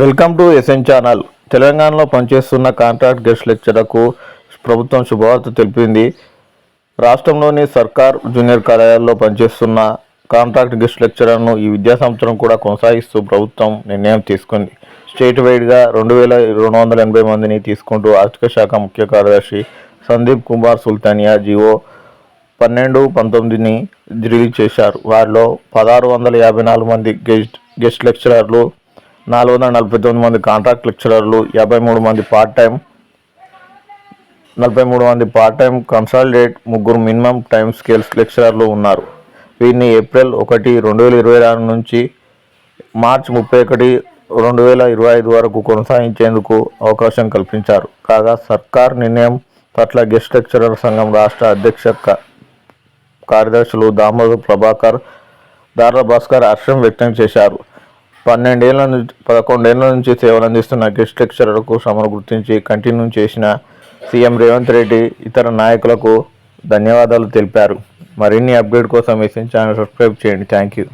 Welcome to SN channel. తెలంగాణలో పనిచేస్తున్న contract guest లెక్చరర్కు ప్రభుత్వం శుభవార్త తెలిపింది. రాష్ట్రంలోని సర్కార్ జూనియర్ కళాశాలలో పనిచేస్తున్న కాంట్రాక్ట్ గెస్ట్ లెక్చరర్ను ఈ విద్యా సంవత్సరం కూడా కొనసాగిస్తూ ప్రభుత్వం నిర్ణయం తీసుకుంది. స్టేట్ వైడ్గా రెండు వేల రెండు వందల ఎనభై మందిని తీసుకుంటూ ఆర్థిక శాఖ ముఖ్య కార్యదర్శి సందీప్ కుమార్ సుల్తానియా జీవో పన్నెండు పంతొమ్మిదిని రిలీజ్ చేశారు. వారిలో పదహారు వందల యాభై నాలుగు మంది గెస్ట్ గెస్ట్ లెక్చరర్లు నాలుగు వందల నలభై తొమ్మిది మంది కాంట్రాక్ట్ లెక్చరర్లు యాభై మూడు మంది పార్ట్ టైం నలభై మూడు మంది పార్ట్ టైం కన్సాలిడేట్ ముగ్గురు మినిమం టైం స్కేల్స్ లెక్చరర్లు ఉన్నారు. వీరిని ఏప్రిల్ ఒకటి రెండు వేల ఇరవై ఆరు నుంచి మార్చ్ ముప్పై ఒకటి రెండు వేల ఇరవై ఐదు వరకు కొనసాగించేందుకు అవకాశం కల్పించారు. కాగా సర్కార్ నిర్ణయం పట్ల గెస్ట్ లెక్చరర్ సంఘం రాష్ట్ర అధ్యక్ష కార్యదర్శులు దామోదర్ ప్రభాకర్ దార్ల భాస్కర్ హర్షం వ్యక్తం చేశారు. పన్నెండేళ్ళ నుంచి పదకొండేళ్ళ నుంచి సేవలు అందిస్తున్న గెస్ట్ లెక్చరర్కు శ్రమను గుర్తించి కంటిన్యూ చేసిన సీఎం రేవంత్ రెడ్డి ఇతర నాయకులకు ధన్యవాదాలు తెలిపారు. మరిన్ని అప్డేట్ కోసం మెసేజ్ ఛానల్ సబ్స్క్రైబ్ చేయండి. Thank you.